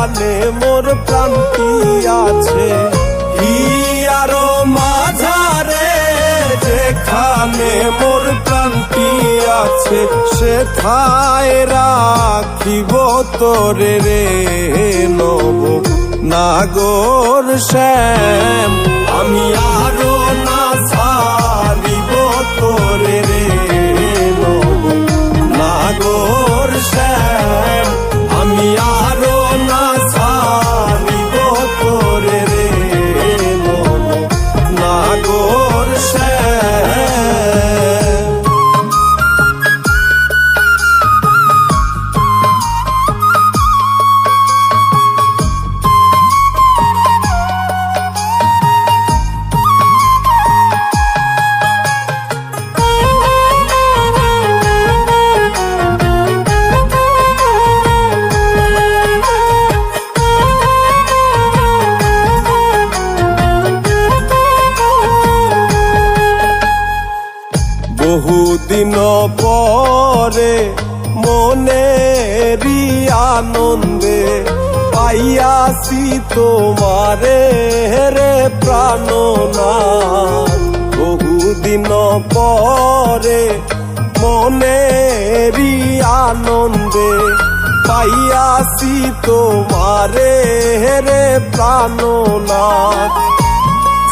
যেখানে মোর প্রান্তি আছে? হিয়ার মাঝারে যেখানে মোর প্রান্তি আছে? সেথায় রাখিব তোরে রে নব। নাগর শ্যাম, আমি আরও বহুদিন পরে মনেরই আনন্দে পাইয়াছি তোমারে রে প্রাণনাথ বহুদিন পরে মনেরই আনন্দে পাইয়াছি তোমারে রে প্রাণনাথ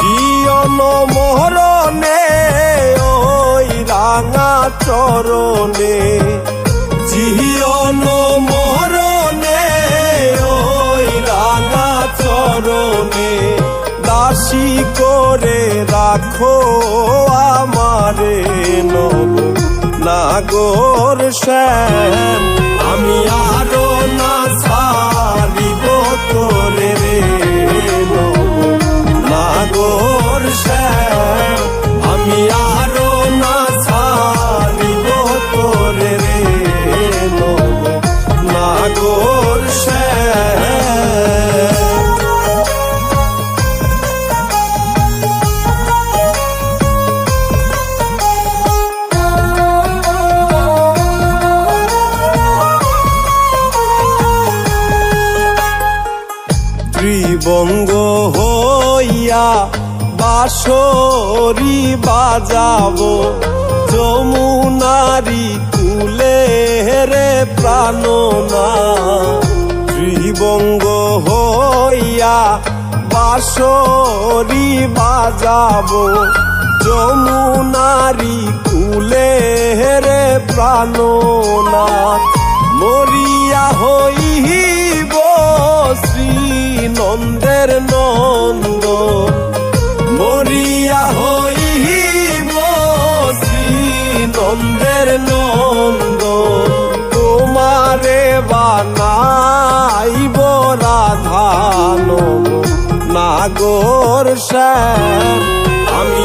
জীবন রাঙা চরণে জীবন মরণে, ওই রাঙা চরণে। দাসী করে রাখো আমারে নব নাগর শ্যাম। আমি আরও না সারিব হইয়া বাসরি বাজাবো। যমুনারি কুলে রে প্রাণনা ত্রিবঙ্গ হইয়া বাসরি বাজাবো। যমুনারি কুলে রে প্রাণনাথ মরিয়া হইব শ্রী নন্দের নন্দ নাগর শ্যাম আমি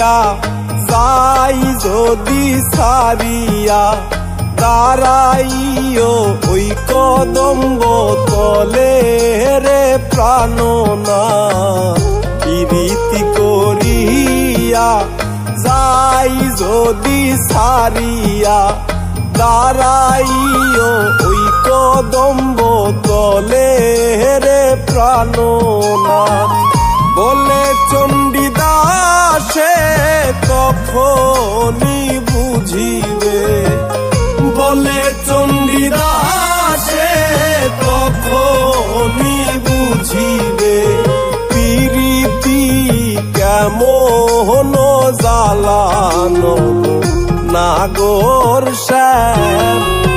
করিয়া যাই যদি সারিয়া, দাঁড়াইও ওই কদম্ব তলে রে প্রাণনা প্রীতি করিয়া, যাই যদি সারিয়া, দাঁড়াইও ওই কদম্ব তলে রে প্রাণনাথ বলে নাগর শ্যাম।